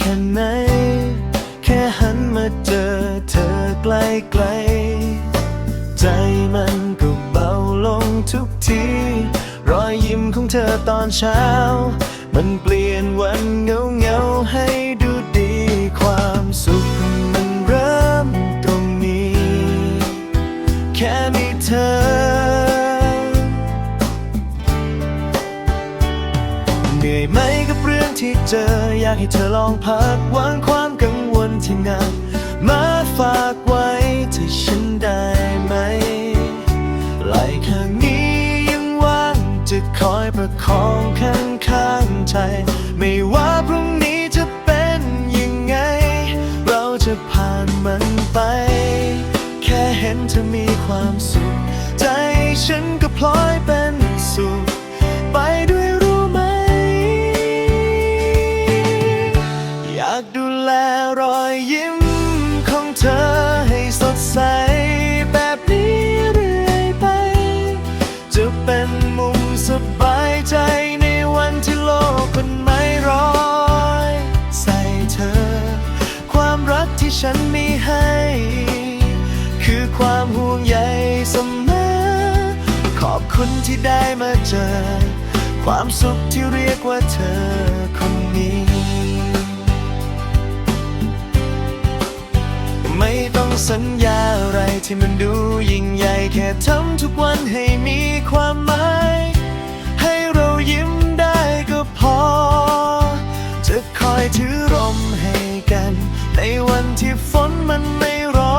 แค่ไหน แค่หันมาเจอเธอใกล้ๆใจมันก็เบาลงทุกที รอยยิ้มของเธอตอนเช้า มันเปลี่ยนวันเงาเงาให้ดูดีความสุขมันเริ่มตรงนี้ แค่มีเธอเหนื่อยไหมกับเรื่อง ที่เจออยากให้เธอลองพักวางความกังวลที่หนักมาฝากไว้ที่ฉันได้ไหมไหลข้างนี้ยังว่างจะคอยประคองข้างข้างๆใจ ไม่ว่าพรุ่งนี้จะเป็นยังไง เราจะผ่านมันไป แค่เห็นเธอมีความสุข ใจฉันก็พลอยเป็นสุขไปด้วย เธอให้สดใสแบบนี้เรื่อยไป จะเป็นมุมสบายใจในวันที่โลกมันไม่ร้อย ใส่เธอ ความรักที่ฉันมีให้ คือความห่วงใยเสมอ ขอบคุณที่ได้มาเจอ ความสุขที่เรียกว่าเธอคนนี้ ไม่ต้องสัญญาอะไรที่มันดูยิ่งใหญ่แค่ทำทุกวันให้มีความหมาย ให้เรายิ้มได้ก็พอ จะคอยถือร่มให้กัน ในวันที่ฝนมันไม่รอ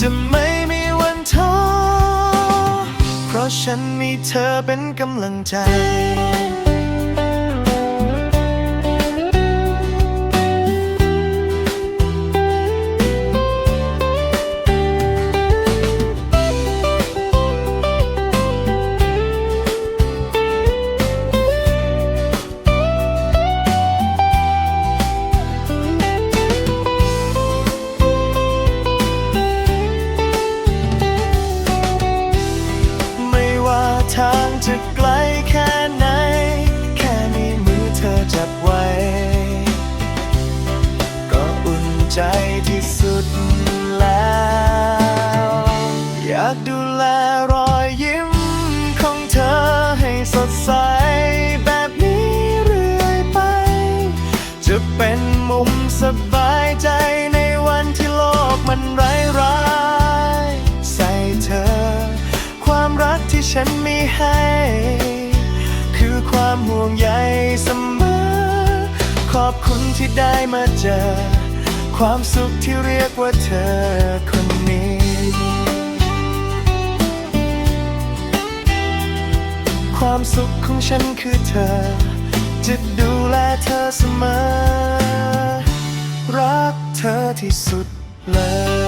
จะไม่มีวันท้อเพราะฉันมีเธอเป็นกำลังใจากดูแลรอยยิ้มของเธอให้สดใส แบบนี้เรื่อยไป จะเป็นมุมสบายใจในวันที่โลกมันร้ายร้ายใส่เธอ ความรักที่ฉันมีให้ คือความห่วงใยเสมอ ขอบคุณที่ได้มาเจอ ความสุขที่เรียกว่าเธอ สุขของฉันคือเธอ จะดูแลเธอเสมอ รักเธอที่สุดเลย